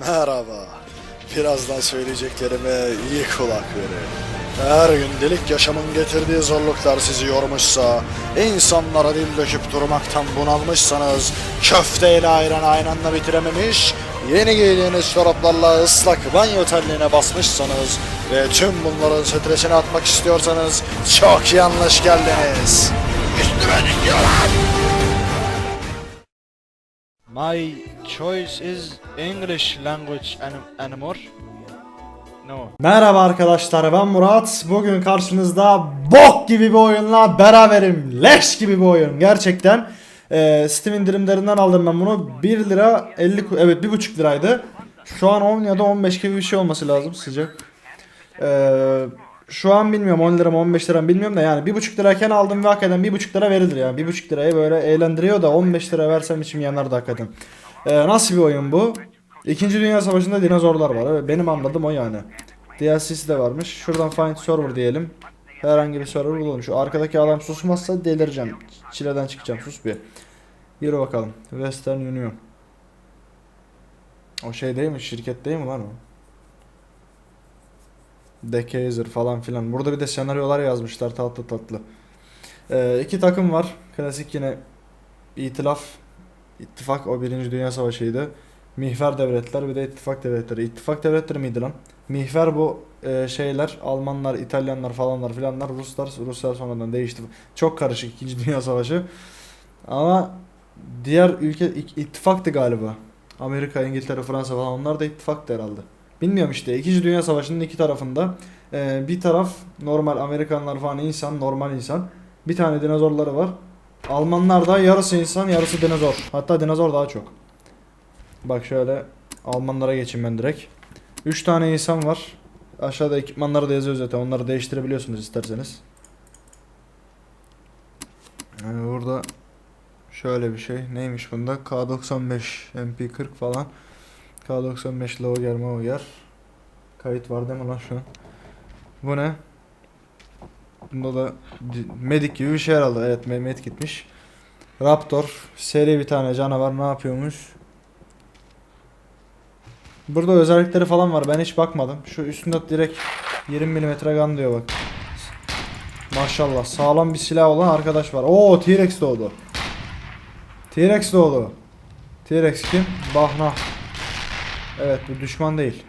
Merhaba. Birazdan söyleyeceklerime iyi kulak verin. Eğer gündelik yaşamın getirdiği zorluklar sizi yormuşsa, insanlara dil döküp durmaktan bunalmışsanız, köfteyle ayran aynı anda bitirememiş, yeni giydiğiniz çoraplarla ıslak banyo telliğine basmışsanız ve tüm bunların stresini atmak istiyorsanız çok yanlış geldiniz. Üstüme dikiyorlar. My choice is English language an- anymore. No. Merhaba arkadaşlar ben Murat. Bugün karşınızda bok gibi bir oyunla beraberim. Leş gibi bir oyun gerçekten. Ee, Steam indirimlerinden aldım ben bunu. 1 lira 50 ku- evet 1,5 liraydı. Şu an 10 ya da 15 gibi bir şey olması lazım sıcak. Ee, şu an bilmiyorum 10 lira mı 15 lira mı bilmiyorum da yani 1,5 lirayken aldım ve hakikaten 1,5 lira verilir yani. 1,5 liraya böyle eğlendiriyor da 15 lira versem içim yanardı hakikaten. Ee, nasıl bir oyun bu? İkinci Dünya Savaşı'nda dinozorlar var. Evet, benim anladığım o yani. DLC'si de varmış. Şuradan find server diyelim. Herhangi bir server bulalım. Şu arkadaki adam susmazsa delireceğim. Çileden çıkacağım. Sus bir. Yürü bakalım. Western Union. O şey değil mi? Şirket değil mi lan o? Decazer falan filan. Burada bir de senaryolar yazmışlar tatlı tatlı. Ee, iki takım var. Klasik yine İtilaf, İttifak o birinci Dünya Savaşı'ydı. Mihver devletler bir de ittifak devletleri. İttifak devletleri miydi lan? Mihver bu e, şeyler Almanlar, İtalyanlar falanlar filanlar Ruslar, Ruslar sonradan değişti. Çok karışık 2. Dünya Savaşı. Ama diğer ülke ittifaktı galiba. Amerika, İngiltere, Fransa falan onlar da ittifaktı herhalde. Bilmiyorum işte 2. Dünya Savaşı'nın iki tarafında e, bir taraf normal Amerikanlar falan insan, normal insan. Bir tane dinozorları var. Almanlar da yarısı insan, yarısı dinozor. Hatta dinozor daha çok. Bak şöyle Almanlara geçeyim ben direkt. 3 tane insan var. Aşağıda ekipmanları da yazıyor zaten. Onları değiştirebiliyorsunuz isterseniz. Yani burada şöyle bir şey. Neymiş bunda? K95 MP40 falan. K95 Lower Mower. Kayıt var değil mi lan şu an? Bu ne? Bunda da di- medik gibi bir şey herhalde. Evet Mehmet gitmiş. Raptor seri bir tane canavar ne yapıyormuş? Burada özellikleri falan var. Ben hiç bakmadım. Şu üstünde direkt 20 mm gun diyor bak. Maşallah sağlam bir silah olan arkadaş var. Oo T-Rex doğdu. T-Rex doğdu. T-Rex kim? Bahna. Evet bu düşman değil.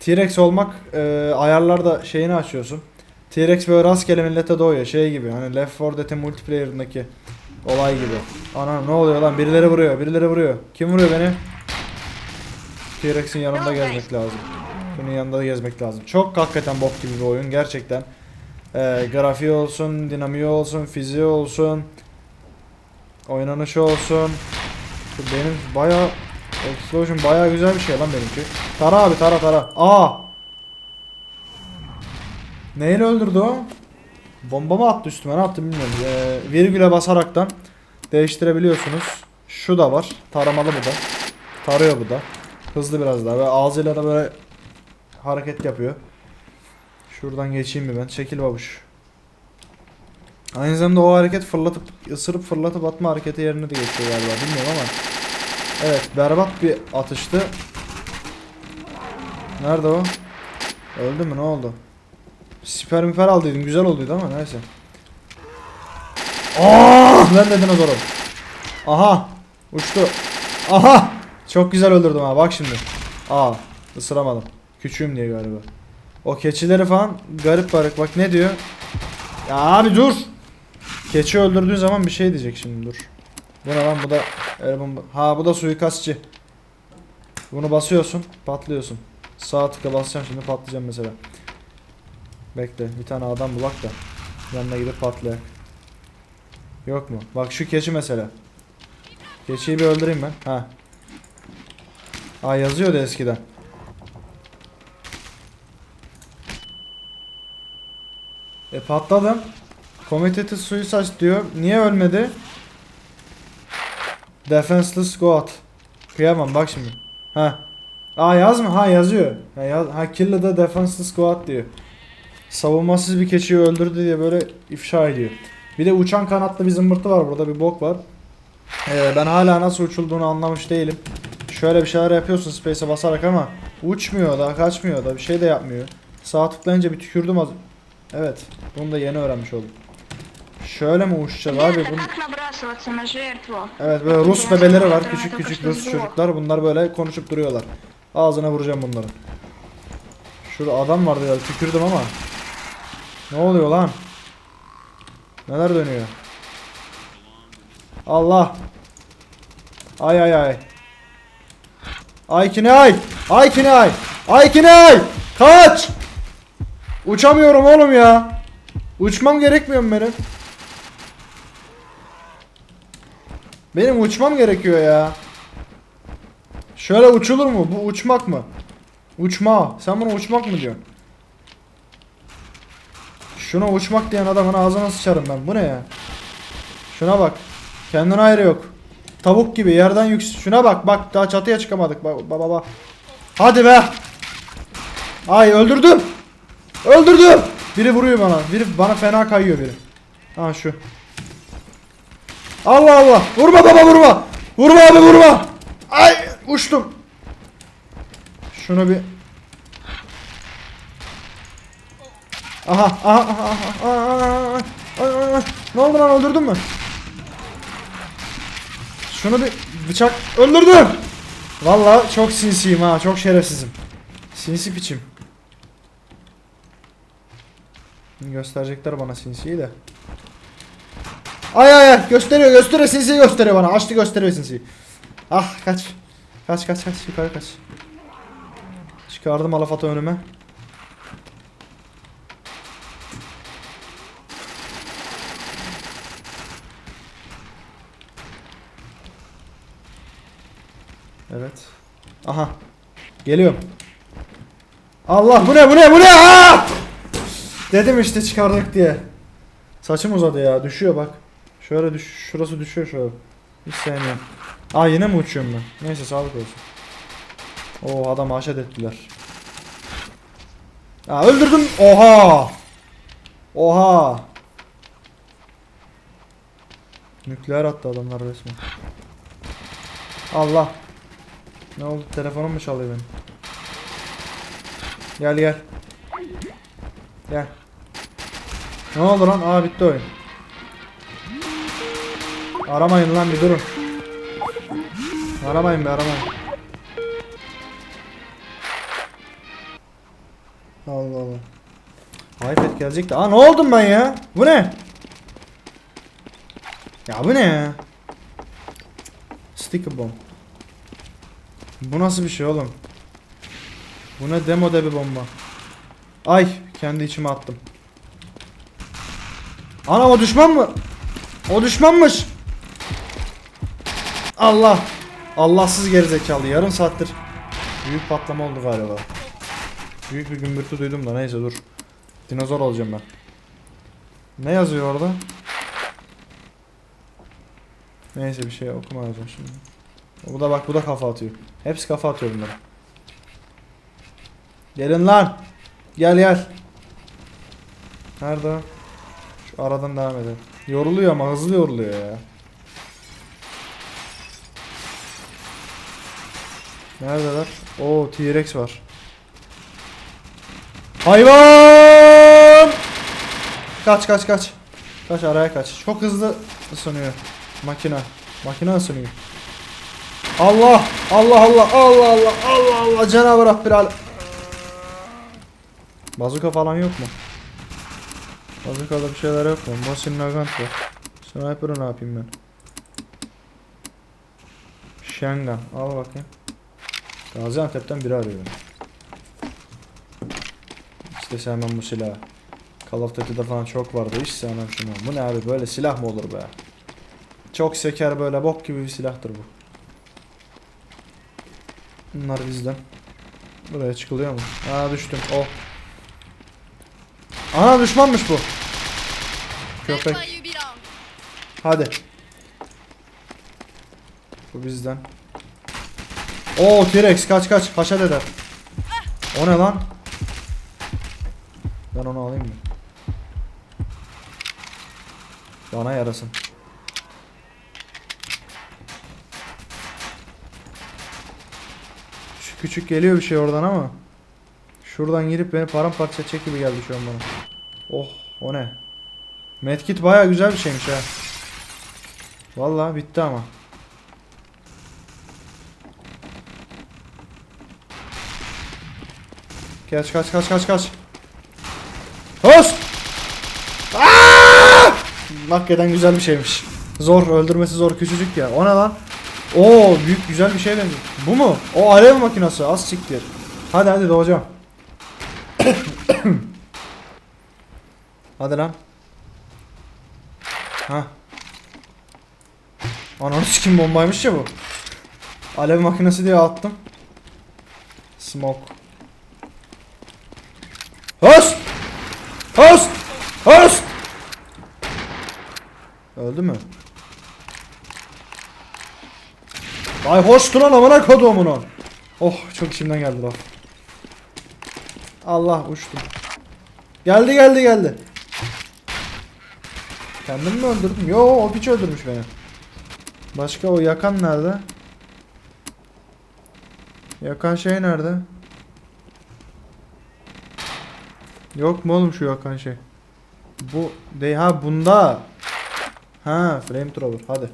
T-Rex olmak e, ayarlarda şeyini açıyorsun. T-Rex böyle rastgele millete doğuyor şey gibi hani Left 4 Dead'in multiplayer'ındaki olay gibi. Ana ne oluyor lan birileri vuruyor birileri vuruyor. Kim vuruyor beni? T-Rex'in yanında gezmek lazım. Bunun yanında gezmek lazım. Çok hakikaten bok gibi bir oyun gerçekten. Ee, grafiği olsun, dinamiği olsun, fiziği olsun. Oynanışı olsun. Benim baya Explosion baya güzel bir şey lan benimki. Tara abi tara tara. Aa! Neyle öldürdü o? Bomba mı attı üstüme ne yaptı bilmiyorum. Ee, virgüle basaraktan değiştirebiliyorsunuz. Şu da var. Taramalı bu da. Tarıyor bu da. Hızlı biraz daha ve ağzıyla da böyle hareket yapıyor. Şuradan geçeyim mi ben? Çekil babuş. Aynı zamanda o hareket fırlatıp ısırıp fırlatıp atma hareketi yerine de geçiyor galiba bilmiyorum ama. Evet berbat bir atıştı. Nerede o? Öldü mü ne oldu? Siper miper aldıydın güzel olduydu ama neyse. Aa, ben de dinozorum. Aha uçtu. Aha çok güzel öldürdüm ha bak şimdi. Aa ısıramadım. Küçüğüm diye galiba. O keçileri falan garip garip bak ne diyor. Ya abi dur. Keçi öldürdüğün zaman bir şey diyecek şimdi dur. Bu ne lan bu da el bomba- Ha bu da suikastçı. Bunu basıyorsun patlıyorsun. Sağ tıka basacağım şimdi patlayacağım mesela. Bekle bir tane adam bulak da yanına gidip patlayak. Yok mu? Bak şu keçi mesela. Keçiyi bir öldüreyim ben. Ha. Aa yazıyordu eskiden. E patladım. Committed suicide diyor. Niye ölmedi? Defenseless Squad. Kıyamam bak şimdi. Ha. Aa yazma. Ha yazıyor. Ha, yaz ha kill the defenseless squad diyor. Savunmasız bir keçiyi öldürdü diye böyle ifşa ediyor. Bir de uçan kanatlı bir zımbırtı var burada bir bok var. Ee, ben hala nasıl uçulduğunu anlamış değilim. şöyle bir şeyler yapıyorsun space'e basarak ama uçmuyor da kaçmıyor da bir şey de yapmıyor. Sağ tıklayınca bir tükürdüm az. Evet. Bunu da yeni öğrenmiş oldum. Şöyle mi uçacağız abi? Bun... Evet böyle Rus bebeleri var. Küçük küçük Rus çocuklar. Bunlar böyle konuşup duruyorlar. Ağzına vuracağım bunları. Şurada adam vardı ya tükürdüm ama. Ne oluyor lan? Neler dönüyor? Allah. Ay ay ay. Ay kine ay. Ay kine ay. Ay kine ay. Kaç. Uçamıyorum oğlum ya. Uçmam gerekmiyor mu benim? Benim uçmam gerekiyor ya. Şöyle uçulur mu? Bu uçmak mı? Uçma. Sen buna uçmak mı diyorsun? Şuna uçmak diyen adamın ağzına sıçarım ben. Bu ne ya? Şuna bak. Kendine ayrı yok. Tavuk gibi yerden yüksek. Şuna bak bak daha çatıya çıkamadık. Bak bak bak. Hadi be. Ay öldürdüm. Öldürdüm. Biri vuruyor bana. Biri bana fena kayıyor biri. Ha şu. Allah Allah. Vurma baba vurma. Vurma abi vurma. Ay uçtum. Şunu bir. Aha aha aha aha, aha, aha. Ne oldu lan öldürdün mü? Şunu bir bıçak öldürdüm. Vallahi çok sinsiyim ha çok şerefsizim. Sinsi piçim. Gösterecekler bana sinsiyi de. Ay ay ay gösteriyor gösteriyor sinsi gösteriyor bana. Açtı gösteriyor sinsi. Ah kaç. Kaç kaç kaç yukarı kaç. Çıkardım alafatı önüme. Evet. Aha. Geliyorum. Allah bu ne bu ne bu ne? Aa! Dedim işte çıkardık diye. Saçım uzadı ya düşüyor bak. Şöyle düş şurası düşüyor şöyle. Hiç sevmiyorum. Aa yine mi uçuyorum ben? Neyse sağlık olsun. Oo adam haşet ettiler. Aa öldürdüm. Oha. Oha. Nükleer attı adamlar resmen. Allah. Ne oldu? Telefonum mu çalıyor benim? Gel gel. Gel. Ne oldu lan? Aa bitti oyun. Aramayın lan bir durun. Aramayın bir aramayın. Allah Allah. iPad gelecek de. Aa ne oldum ben ya? Bu ne? Ya bu ne ya? Sticker bomb. Bu nasıl bir şey oğlum? Bu ne demo de bir bomba. Ay kendi içime attım. Ana o düşman mı? O düşmanmış. Allah. Allahsız gerizekalı yarım saattir. Büyük patlama oldu galiba. Büyük bir gümbürtü duydum da neyse dur. Dinozor olacağım ben. Ne yazıyor orada? Neyse bir şey okumayacağım şimdi. Bu da bak bu da kafa atıyor. Hepsi kafa atıyor bunlara. Gelin lan. Gel gel. Nerede? Şu aradan devam edelim. Yoruluyor ama hızlı yoruluyor ya. Neredeler? Oo T-Rex var. Hayvan! Kaç kaç kaç. Kaç araya kaç. Çok hızlı ısınıyor. Makine. Makine ısınıyor. Allah! Allah Allah Allah Allah Allah Allah Cenab-ı Rabbil Alem. Bazuka falan yok mu? Bazukada bir şeyler yok mu? Mosin Nagant var. Sniper'ı ne yapayım ben? Shengan. Al bakayım. Gaziantep'ten biri arıyor beni. İşte sevmem bu silahı. Call of Duty'de falan çok vardı. Hiç sevmem şunu. Bu ne abi böyle silah mı olur be? Çok seker böyle bok gibi bir silahtır bu. Bunlar bizden. Buraya çıkılıyor mu? Aa düştüm. Oh. Ana düşmanmış bu. Köpek. Hadi. Bu bizden. Oo T-Rex kaç kaç haşat eder. O ne lan? Ben onu alayım mı? Bana yarasın. Küçük küçük geliyor bir şey oradan ama. Şuradan girip beni paramparça edecek gibi geldi şu an bana. Oh o ne? Medkit baya güzel bir şeymiş ha. Vallahi bitti ama. Kaç kaç kaç kaç kaç. Hos! Aa! Hakikaten güzel bir şeymiş. Zor öldürmesi zor küçücük ya. O ne lan? Oo büyük güzel bir şey benziyor. Bu mu? O alev makinesi az siktir. Hadi hadi doğacağım. hadi lan. Ha. Ananı sikim bombaymış ya bu. Alev makinesi diye attım. Smoke. Host! Host! Host! Öldü mü? Ay hoş lan amına koduğumunu. Oh çok içimden geldi laf. Allah uçtum. Geldi geldi geldi. Kendimi mi öldürdüm? Yo o piç öldürmüş beni. Başka o yakan nerede? Yakan şey nerede? Yok mu oğlum şu yakan şey? Bu de ha bunda. Ha flamethrower hadi.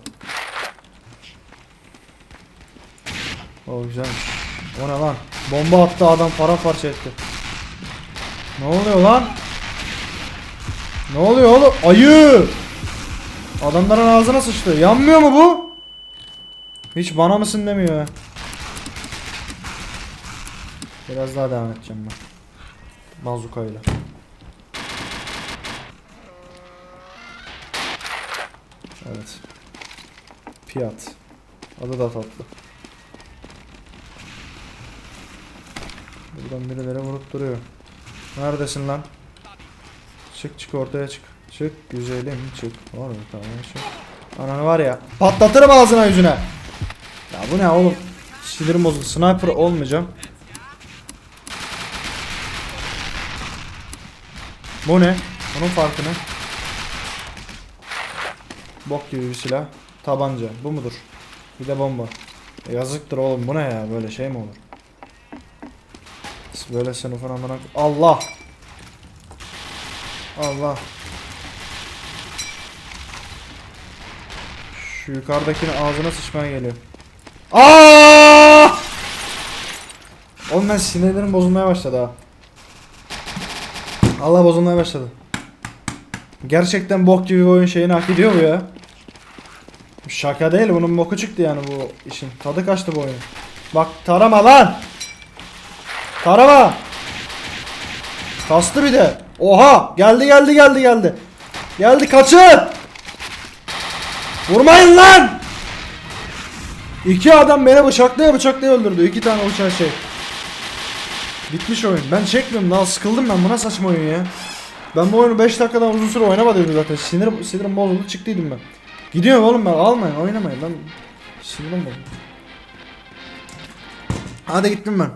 O güzelmiş. O ne lan? Bomba attı adam paramparça etti. Ne oluyor lan? Ne oluyor oğlum? Ayı! Adamların ağzına sıçtı. Yanmıyor mu bu? Hiç bana mısın demiyor. Biraz daha devam edeceğim ben. Bazukayla. Evet. Piyat. Adı da tatlı. Buradan birileri vurup duruyor. Neredesin lan? Çık çık ortaya çık. Çık güzelim çık. Ortaya çık. Ananı var ya. Patlatırım ağzına yüzüne. Ya bu ne oğlum? Sinirim bozuldu. Sniper olmayacağım. Bu ne? Bunun farkı ne? Bok gibi bir silah. Tabanca. Bu mudur? Bir de bomba. E yazıktır oğlum bu ne ya? Böyle şey mi olur? Böyle sınıfın amına... Allah! Allah! Şu yukarıdakinin ağzına sıçmaya geliyor. Aa! Oğlum ben sinirlerim bozulmaya başladı ha. Allah bozulmaya başladı. Gerçekten bok gibi bir oyun şeyini hak ediyor bu ya. Şaka değil bunun boku çıktı yani bu işin. Tadı kaçtı bu oyun. Bak tarama lan. Tarama. Kastı bir de. Oha geldi geldi geldi geldi. Geldi kaçın. Vurmayın lan. İki adam beni bıçaklaya bıçaklaya öldürdü. İki tane uçan şey. Bitmiş oyun. Ben çekmiyorum daha sıkıldım ben. Bu ne saçma oyun ya. Ben bu oyunu 5 dakikadan uzun süre oynamadıydım zaten. Sinir, sinirim bozuldu çıktıydım ben. Gidiyorum oğlum ben almayın oynamayın ben sinirim bozuldu. Hadi gittim ben.